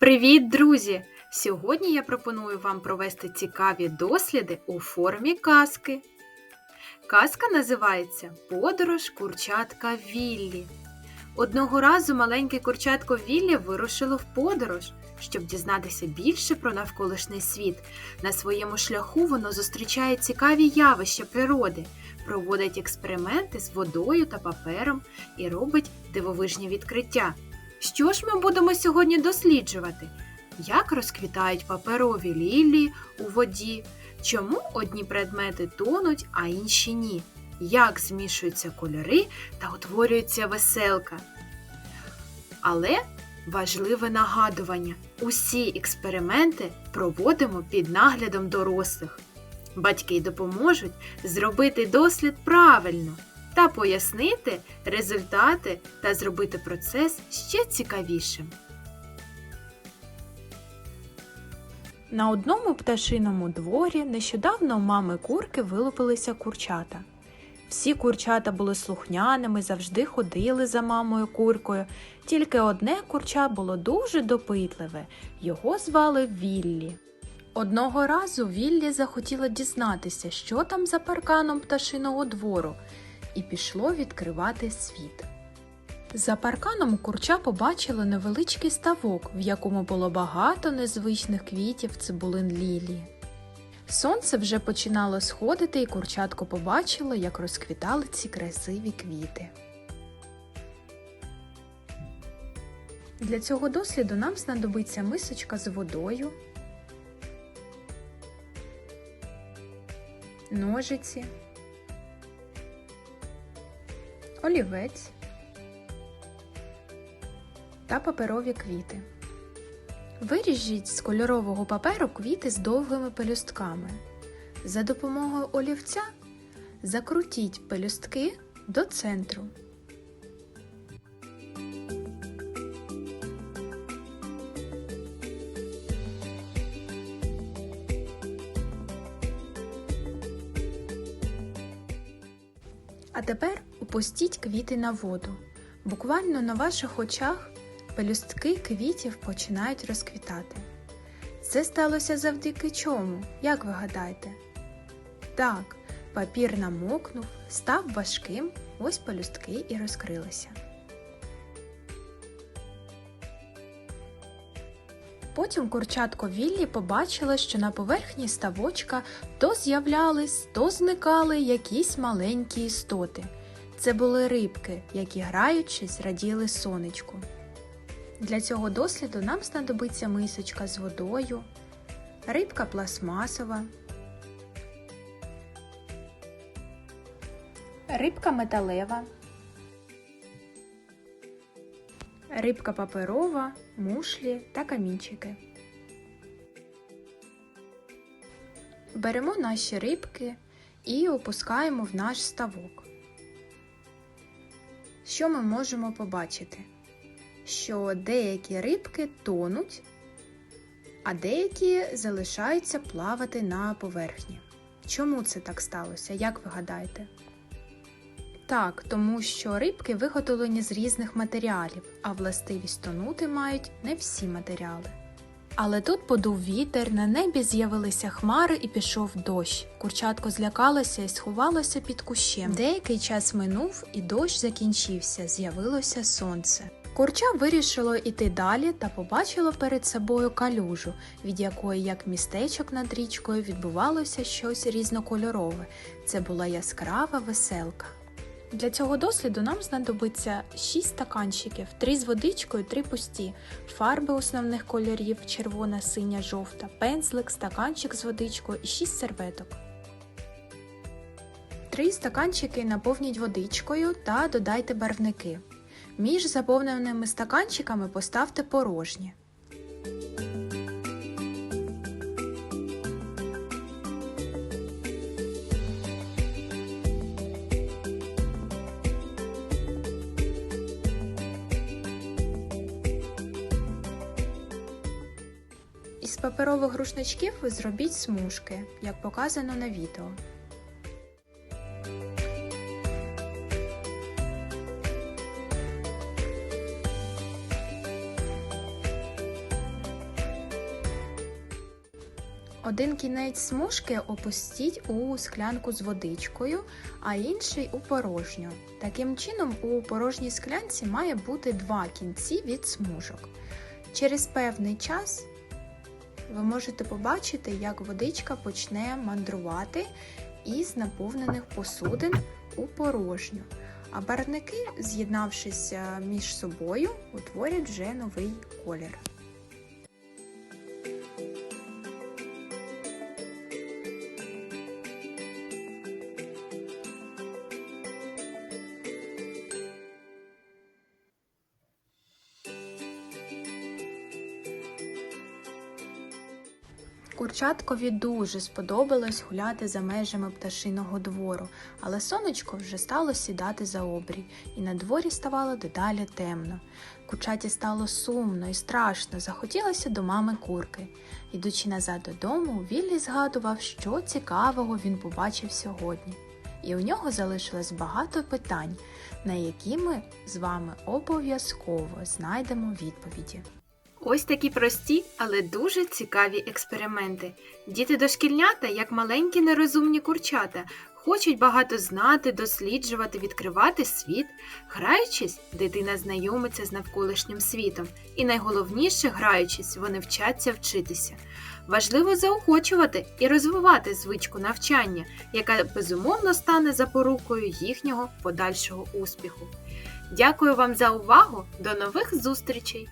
Привіт, друзі! Сьогодні я пропоную вам провести цікаві досліди у формі казки. Казка називається Подорож курчатка Віллі. Одного разу маленьке курчатко Віллі вирушило в подорож, щоб дізнатися більше про навколишній світ. На своєму шляху воно зустрічає цікаві явища природи, проводить експерименти з водою та папером і робить дивовижні відкриття. Що ж ми будемо сьогодні досліджувати? Як розквітають паперові лілії у воді? Чому одні предмети тонуть, а інші ні? Як змішуються кольори та утворюється веселка? Але важливе нагадування: усі експерименти проводимо під наглядом дорослих. Батьки допоможуть зробити дослід правильно та пояснити результати та зробити процес ще цікавішим. На одному пташиному дворі нещодавно у мами курки вилупилися курчата. Всі курчата були слухняними, завжди ходили за мамою куркою, тільки одне курча було дуже допитливе, його звали Віллі. Одного разу Віллі захотіла дізнатися, що там за парканом пташиного двору, і пішло відкривати світ. За парканом курча побачила невеличкий ставок, в якому було багато незвичних квітів цибулин лілії. Сонце вже починало сходити, і курчатко побачило, як розквітали ці красиві квіти. Для цього досліду нам знадобиться мисочка з водою, ножиці, олівець та паперові квіти. Виріжіть з кольорового паперу квіти з довгими пелюстками. За допомогою олівця закрутіть пелюстки до центру. А тепер опустіть квіти на воду. Буквально на ваших очах пелюстки квітів починають розквітати. Це сталося завдяки чому, як ви гадаєте? Так, папір намокнув, став важким, ось пелюстки і розкрилися. Потім курчатко Віллі побачила, що на поверхні ставочка то з'являлись, то зникали якісь маленькі істоти. Це були рибки, які граючись раділи сонечку. Для цього досліду нам знадобиться мисочка з водою, рибка пластмасова, рибка металева, рибка паперова, мушлі та камінчики. Беремо наші рибки і опускаємо в наш ставок. Що ми можемо побачити? Що деякі рибки тонуть, а деякі залишаються плавати на поверхні. Чому це так сталося, як ви гадаєте? Так, тому що рибки виготовлені з різних матеріалів, а властивість тонути мають не всі матеріали. Але тут подув вітер, на небі з'явилися хмари і пішов дощ. Курчатко злякалося і сховалося під кущем. Деякий час минув, і дощ закінчився, з'явилося сонце. Курча вирішило іти далі та побачило перед собою калюжу, від якої, як містечок над річкою, відбувалося щось різнокольорове. Це була яскрава веселка. Для цього досліду нам знадобиться 6 стаканчиків, 3 з водичкою, 3 пусті, фарби основних кольорів червона, синя, жовта, пензлик, стаканчик з водичкою і 6 серветок. Три стаканчики наповніть водичкою та додайте барвники. Між заповненими стаканчиками поставте порожні. Паперових рушничків зробіть смужки, як показано на відео. Один кінець смужки опустіть у склянку з водичкою, а інший у порожню. Таким чином, у порожній склянці має бути два кінці від смужок. Через певний час ви можете побачити, як водичка почне мандрувати із наповнених посудин у порожню. А барвники, з'єднавшись е, між собою, утворять вже новий колір. Курчаткові дуже сподобалось гуляти за межами пташиного двору, але сонечко вже стало сідати за обрій, і на дворі ставало дедалі темно. Курчаті стало сумно і страшно, захотілося до мами курки. Ідучи назад додому, Віллі згадував, що цікавого він побачив сьогодні. І у нього залишилось багато питань, на які ми з вами обов'язково знайдемо відповіді. Ось такі прості, але дуже цікаві експерименти. Діти дошкільнята, як маленькі нерозумні курчата, хочуть багато знати, досліджувати, відкривати світ. Граючись, дитина знайомиться з навколишнім світом, і найголовніше, граючись, вони вчаться вчитися. Важливо заохочувати і розвивати звичку навчання, яка безумовно стане запорукою їхнього подальшого успіху. Дякую вам за увагу! До нових зустрічей!